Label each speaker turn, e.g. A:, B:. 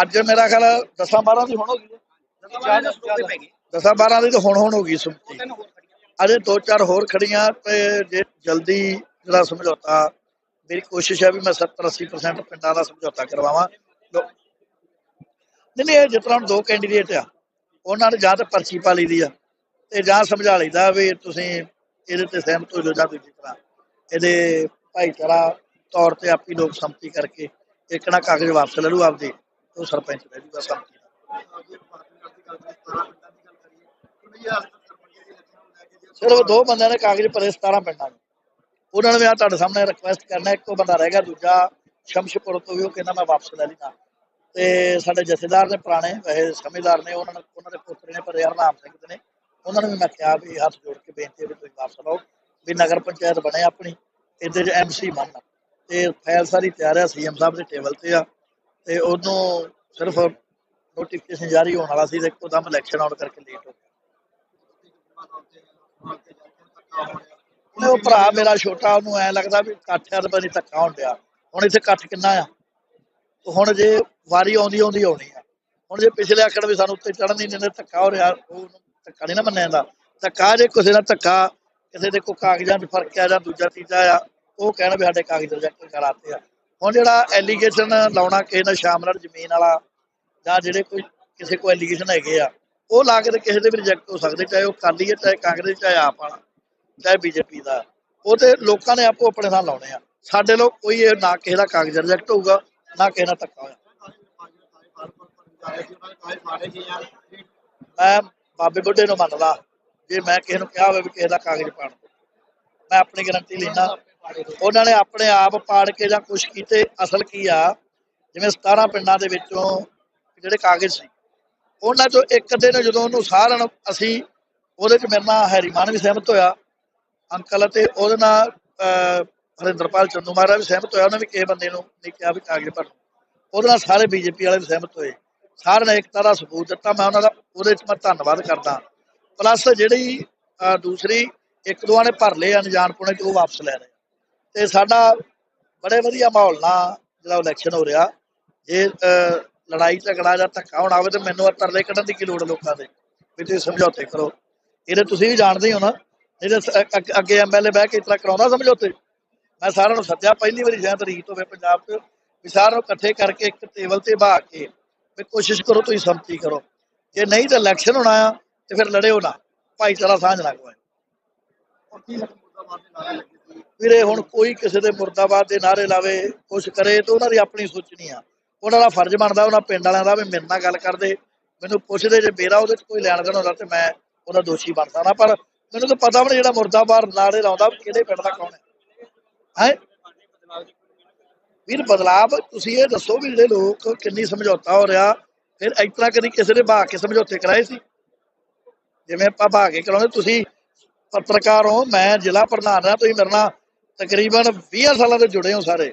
A: ਅੱਜ ਮੇਰਾ ਖਿਆਲ 10 12 ਦੀ ਹੁਣ ਹੋ ਗਈ ਹੈ। ਦਸਾਂ 12 ਦੀ ਤਾਂ ਹੁਣ ਹੁਣ ਹੋ ਗਈ ਸੁਣਤੀ ਅਜੇ ਦੋ ਚਾਰ ਹੋਰ ਖੜੀਆਂ ਤੇ ਜੇ ਜਲਦੀ ਜਿਹੜਾ ਸਮਝੌਤਾ ਮੇਰੀ ਕੋਸ਼ਿਸ਼ ਹੈ ਵੀ ਮੈਂ 70 80% ਪਿੰਡਾਂ ਦਾ ਸਮਝੌਤਾ ਕਰਵਾਵਾਂ। ਨਹੀਂ ਨਹੀਂ ਜਿਸ ਤਰ੍ਹਾਂ ਦੋ ਕੈਂਡੀਡੇਟ ਆ ਉਹਨਾਂ ਨੇ ਜਾਂ ਤਾਂ ਪਰਚੀ ਪਾ ਲਈ ਦੀ ਆ ਤੇ ਜਾਂ ਸਮਝਾ ਲਈਦਾ ਵੀ ਤੁਸੀਂ ਇਹਦੇ ਤੇ ਸਹਿਮਤ ਹੋ ਜਾਓ ਜਾਂ ਦੂਜੀ ਤਰ੍ਹਾਂ। ਇਹਦੇ ਭਾਈਚਾਰਾ ਤੌਰ ਤੇ ਆਪੀ ਲੋਕ ਸੰਮਤੀ ਕਰਕੇ ਇੱਕ ਨਾ ਕਾਗਜ਼ ਵਾਪਸ ਲੈ ਲੂ ਆਪਦੇ। ਉਹ ਸਰਪੰਚ ਲੈ ਜੂਗਾ ਸੰਮਤੀ ਨਾਲ। ਸਿਰਫ ਦੋ ਬੰਦਿਆਂ ਨੇ ਕਾਗਜ਼ ਭਰੇ 17 ਪਿੰਡਾਂ ਦੇ। ਉਹਨਾਂ ਨੇ ਵੀ ਤੁਹਾਡੇ ਸਾਹਮਣੇ ਰਿਕੁਐਸਟ ਕਰਨਾ, ਇੱਕੋ ਬੰਦਾ ਰਹਿ ਗਿਆ, ਦੂਜਾ ਸ਼ਮਸ਼ਪੁਰ ਤੋਂ ਵੀ ਉਹ ਕਹਿੰਦਾ ਮੈਂ ਵਾਪਸ ਲੈ ਲੈਣਾ ਤੇ ਸਾਡੇ ਜਥੇਦਾਰ ਨੇ ਪੁਰਾਣੇ, ਵੈਸੇ ਸਮਝਦਾਰ ਨੇ, ਉਹਨਾਂ ਨੇ ਉਹਨਾਂ ਦੇ ਪੁੱਤਰ ਨੇ, ਪਰ ਹਰਨਾਮ ਸਿੰਘ ਦੇ ਨੇ। ਉਹਨਾਂ ਨੂੰ ਵੀ ਮੈਂ ਕਿਹਾ ਵੀ ਹੱਥ ਜੋੜ ਕੇ ਬੇਨਤੀ ਹੈ ਵੀ ਤੁਸੀਂ ਵਾਪਸ ਲਓ ਵੀ ਨਗਰ ਪੰਚਾਇਤ ਬਣੇ ਆਪਣੀ, ਇਹਦੇ ਚ ਐਮਸੀ ਬਣਨ। ਤੇ ਫਾਈਲ ਸਾਰੀ ਤਿਆਰ ਹੈ ਸੀਐਮ ਸਾਹਿਬ ਦੇ ਟੇਬਲ ਤੇ ਆ। ਤੇ ਉਹਨੂੰ ਸਿਰਫ ਨੋਟੀਫਿਕੇਸ਼ਨ ਜਾਰੀ ਹੋਣ ਵਾਲਾ ਸੀ ਤੇ ਇੱਕੋ ਇਲੈਕਸ਼ਨ ਆਉਣ ਕਰਕੇ ਲੇਟ ਹੋ ਗਿਆ। ਉਹ ਭਰਾ ਮੇਰਾ ਛੋਟਾ, ਉਹਨੂੰ ਐ ਲੱਗਦਾ ਵੀ ਇਕੱਠਿਆਂ ਦਾ ਬਣੀ ਧੱਕਾ ਹੋਣ ਡਿਆ। ਹੁਣ ਇੱਥੇ ਇਕੱਠ ਕਿੰਨਾ ਆ? ਹੁਣ ਜੇ ਵਾਰੀ ਆਉਂਦੀ ਆਉਂਦੀ ਆਉਣੀ ਆ। ਹੁਣ ਜੇ ਪਿਛਲੇ ਆਖਣ ਵੀ ਸਾਨੂੰ ਉੱਤੇ ਚੜਨ ਨਹੀਂ ਦਿੰਦੇ, ਧੱਕਾ ਹੋ ਰਿਹਾ, ਉਹ ਉਹਨੂੰ ਧੱਕਾ ਨਹੀਂ ਨਾ ਮੰਨਿਆ ਜਾਂਦਾ। ਧੱਕਾ ਜੇ ਕਿਸੇ ਦਾ ਧੱਕਾ, ਕਿਸੇ ਦੇ ਕੋਈ ਕਾਗਜ਼ਾਂ 'ਚ ਫ਼ਰਕ ਆ ਜਾਂ ਦੂਜਾ ਤੀਜਾ ਆ, ਉਹ ਕਹਿਣ ਵੀ ਸਾਡੇ ਕਾਗਜ਼ ਰਿਜੈਕਟ ਕਰਾਤੇ ਆ। ਹੁਣ ਜਿਹੜਾ ਐਲੀਗੇਸ਼ਨ ਲਾਉਣਾ ਕਿਸੇ ਨਾਲ ਸ਼ਾਮਲਰ ਜ਼ਮੀਨ ਵਾਲਾ ਜਾਂ ਜਿਹੜੇ ਕੋਈ ਕਿਸੇ ਕੋਈ ਐਲੀਗੇਸ਼ਨ ਹੈਗੇ ਆ, ਉਹ ਲਾ ਕੇ ਕਿਸੇ ਦੇ ਵੀ ਰਿਜੈਕਟ ਹੋ ਸਕਦੇ, ਚਾਹੇ ਉਹ ਕਾਲੀ ਹੈ, ਚਾਹੇ ਕਾਂਗਰਸ ਚਾਹੇ ਆਪ ਵਾਲਾ, ਚਾਹੇ ਬੀਜੇਪੀ ਦਾ। ਉਹ ਤੇ ਲੋਕਾਂ ਨੇ ਆਪੋ ਆਪਣੇ ਨਾਲ ਲਾਉਣੇ ਆ। ਸਾਡੇ ਲੋਕ ਕੋਈ ਇਹ ਨਾ ਕਿਸੇ ਦਾ ਕਾਗਜ਼ ਰਿਜੈਕਟ ਹੋਊਗਾ, ਨਾ ਕਿਸੇ ਨਾਲ ਧੱਕਾ ਹੋਇਆ। ਮੈਂ ਬਾਬੇ ਬੁੱਢੇ ਨੂੰ ਮੰਨਦਾ, ਜੇ ਮੈਂ ਕਿਸੇ ਨੂੰ ਕਿਹਾ ਹੋਵੇ ਵੀ ਕਿਸੇ ਦਾ ਕਾਗਜ਼ ਪਾੜ ਮੈਂ ਆਪਣੀ ਗਰੰਟੀ ਲੈਣਾ ਉਹਨਾਂ ਨੇ ਆਪਣੇ ਆਪ ਪਾੜ ਕੇ ਜਾਂ ਕੁਛ ਕੀਤੇ ਅਸਲ ਕੀ ਆ? ਜਿਵੇਂ 17 ਪਿੰਡਾਂ ਦੇ ਵਿੱਚੋਂ ਜਿਹੜੇ ਕਾਗਜ਼ ਸੀ ਉਹਨਾਂ ਚੋਂ ਇੱਕ ਦਿਨ ਜਦੋਂ ਉਹਨੂੰ ਸਾਰਿਆਂ ਨੂੰ ਅਸੀਂ ਉਹਦੇ ਚ ਮੇਰੇ ਨਾਲ ਹੈਰੀਮਾਨ ਵੀ ਸਹਿਮਤ ਹੋਇਆ ਅੰਕਲ ਤੇ ਉਹਦੇ ਨਾਲ ਹਰਿੰਦਰਪਾਲ ਚੰਦੂ ਮਹਾਰਾਜ ਵੀ ਸਹਿਮਤ ਹੋਇਆ ਉਹਨੇ ਵੀ ਕਿਸੇ ਬੰਦੇ ਨੂੰ ਨਹੀਂ ਕਿਹਾ ਵੀ ਕਾਗਜ਼ ਭਰ। ਉਹਦੇ ਨਾਲ ਸਾਰੇ ਬੀਜੇਪੀ ਵਾਲੇ ਵੀ ਸਹਿਮਤ ਹੋਏ। ਸਾਰਿਆਂ ਨੇ ਏਕਤਾ ਦਾ ਸਬੂਤ ਦਿੱਤਾ ਮੈਂ ਉਹਨਾਂ ਦਾ ਉਹਦੇ ਚ ਮੈਂ ਧੰਨਵਾਦ ਕਰਦਾ। ਪਲੱਸ ਜਿਹੜੀ ਅਹ, ਦੂਸਰੀ ਇੱਕ ਦੋਆਂ ਨੇ ਭਰ ਲਏ ਅਣਜਾਣਪੁਣੇ ਚ ਉਹ ਵਾਪਸ ਲੈ ਰਹੇ ਤੇ ਸਾਡਾ ਬੜੇ ਵਧੀਆ ਮਾਹੌਲ ਨਾਲ ਜਿਹੜਾ ਇਲੈਕਸ਼ਨ ਹੋ ਰਿਹਾ, ਜੇ ਲੜਾਈ, ਝਗੜਾ ਜਾਂ ਧੱਕਾ ਹੋਣਾ ਹੋਵੇ ਤੇ ਮੈਨੂੰ ਤਰਲੇ ਕੱਢਣ ਦੀ ਕੀ ਲੋੜ ਲੋਕਾਂ ਦੇ ਵੀ ਤੁਸੀਂ ਸਮਝੌਤੇ ਕਰੋ। ਇਹਦੇ ਤੁਸੀਂ ਵੀ ਜਾਣਦੇ ਹੋ ਨਾ, ਇਹਦੇ ਅੱਗੇ ਐਮਐਲਏ ਬਹਿ ਕੇ ਇਸ ਤਰ੍ਹਾਂ ਕਰਾਉਂਦਾ ਸਮਝੌਤੇ। ਮੈਂ ਸਾਰਿਆਂ ਨੂੰ ਸੱਦਿਆ, ਪਹਿਲੀ ਵਾਰੀ ਸ਼ਾਇਦ ਰੀਤ ਹੋਵੇ ਪੰਜਾਬ 'ਚ ਵੀ ਸਾਰਿਆਂ ਨੂੰ ਇਕੱਠੇ ਕਰਕੇ ਇੱਕ ਟੇਬਲ ਤੇ ਬਹਾ ਕੇ ਵੀ ਕੋਸ਼ਿਸ਼ ਕਰੋ ਤੁਸੀਂ ਸੰਮਤੀ ਕਰੋ। ਜੇ ਨਹੀਂ ਤਾਂ ਇਲੈਕਸ਼ਨ ਹੋਣਾ ਆ ਤੇ ਫਿਰ ਲੜਿਓ ਨਾ, ਭਾਈਚਾਰਾ ਸਾਂਝ ਨਾ ਕੋਈ ਵੀਰੇ, ਹੁਣ ਕੋਈ ਕਿਸੇ ਦੇ ਮੁਰਦਾਬਾਦ ਦੇ ਨਾਰੇ ਲਾਵੇ, ਕੁਛ ਕਰੇ, ਤੇ ਉਹਨਾਂ ਦੀ ਆਪਣੀ ਸੋਚਣੀ ਆ। ਉਹਨਾਂ ਦਾ ਫਰਜ਼ ਬਣਦਾ, ਉਹਨਾਂ ਪਿੰਡ ਵਾਲਿਆਂ ਦਾ ਵੀ ਮੇਰੇ ਨਾਲ ਗੱਲ ਕਰਦੇ। ਮੈਨੂੰ ਪੁੱਛਦੇ ਜੇ ਮੇਰਾ ਉਹਦੇ 'ਚ ਕੋਈ ਲੈਣ ਦੇਣ ਹੁੰਦਾ, ਤੇ ਮੈਂ ਉਹਦਾ ਦੋਸ਼ੀ ਬਣ ਸਕਦਾ। ਪਰ ਮੈਨੂੰ ਤਾਂ ਪਤਾ ਵੀ ਨਹੀਂ ਜਿਹੜਾ ਮੁਰਦਾਬਾਦ ਨਾਰੇ ਲਾਉਂਦਾ ਕਿਹੜੇ ਪਿੰਡ ਦਾ ਕੌਣ ਹੈ। ਹੈ? ਵੀਰ, ਬਦਲਾਵ ਤੁਸੀਂ ਇਹ ਦੱਸੋ ਵੀ ਜਿਹੜੇ ਲੋਕ ਕਿੰਨੀ ਸਮਝੌਤਾ ਹੋ ਰਿਹਾ, ਫਿਰ ਇਸ ਤਰ੍ਹਾਂ ਕਦੀ ਕਿਸੇ ਨੇ ਬਹਾ ਕੇ ਸਮਝੌਤੇ ਕਰਾਏ ਸੀ? ਜਿਵੇਂ ਆਪਾਂ ਬਹਾ ਕੇ ਕਰਾਉਂਦੇ, ਤੁਸੀਂ ਪੱਤਰਕਾਰ ਹੋ, ਮੈਂ ਜ਼ਿਲ੍ਹਾ ਪ੍ਰਧਾਨ ਹਾਂ, ਤੁਸੀਂ ਮੇਰੇ ਨਾਲ ਤਕਰੀਬਨ 20 ਸਾਲਾਂ ਤੋਂ ਜੁੜੇ ਹੋ ਸਾਰੇ।